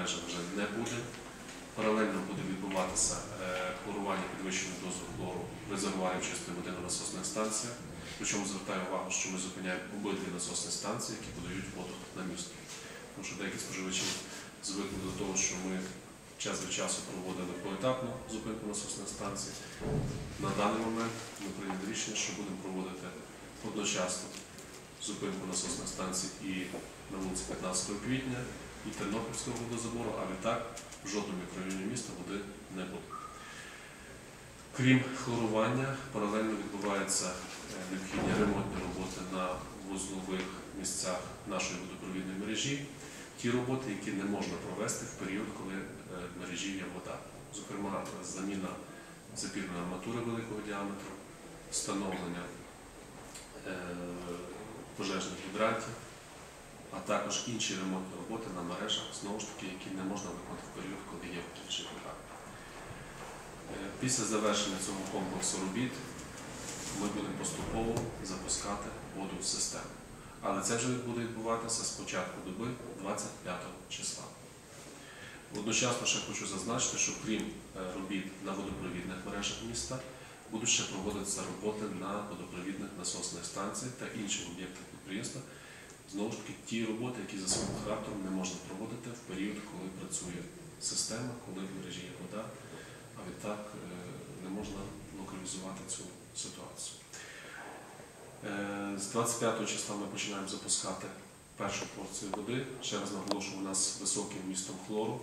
мережа вже не буде. Паралельно буде відбуватися е, хлорування підвищеної дози хлору резервуарів чистої води на насосних станціях. Причому звертаю увагу, що ми зупиняємо обидві насосні станції, які подають воду на місто. Тому що деякі споживачі звикли до того, що ми час від часу проводили поетапну зупинку насосних станцій. На даний момент ми прийняли рішення, що будемо проводити одночасно зупинку насосних станцій і на вулиці 15 квітня, і Тернопільського водозабору, а відтак в жодному мікрорайоні міста води не буде. Крім хлорування, паралельно відбуваються е, необхідні ремонтні роботи на вузлових місцях нашої водопровідної мережі, ті роботи, які не можна провести в період, коли е, в мережі є вода. Зокрема, заміна запірної арматури великого діаметру, встановлення е, пожежних гідрантів, а також інші ремонтні роботи на мережах, знову ж таки, які не можна виконати в період, коли є вода. Е, Після завершення цього комплексу робіт ми будемо поступово запускати воду в систему. Але це вже буде відбуватися з початку доби 25 числа. Одночасно ще хочу зазначити, що крім е, робіт на водопровідних мережах міста, будуть ще проводитися роботи на водопровідних насосних станціях та інших об'єктах підприємства. Знову ж таки, ті роботи, які за своїм характером не можна проводити в період, коли працює система, коли в мережі є вода, а відтак е, не можна локалізувати цю ситуацію. Е, З 25 числа ми починаємо запускати першу порцію води. Ще раз наголошую, у нас високий вмістом хлору.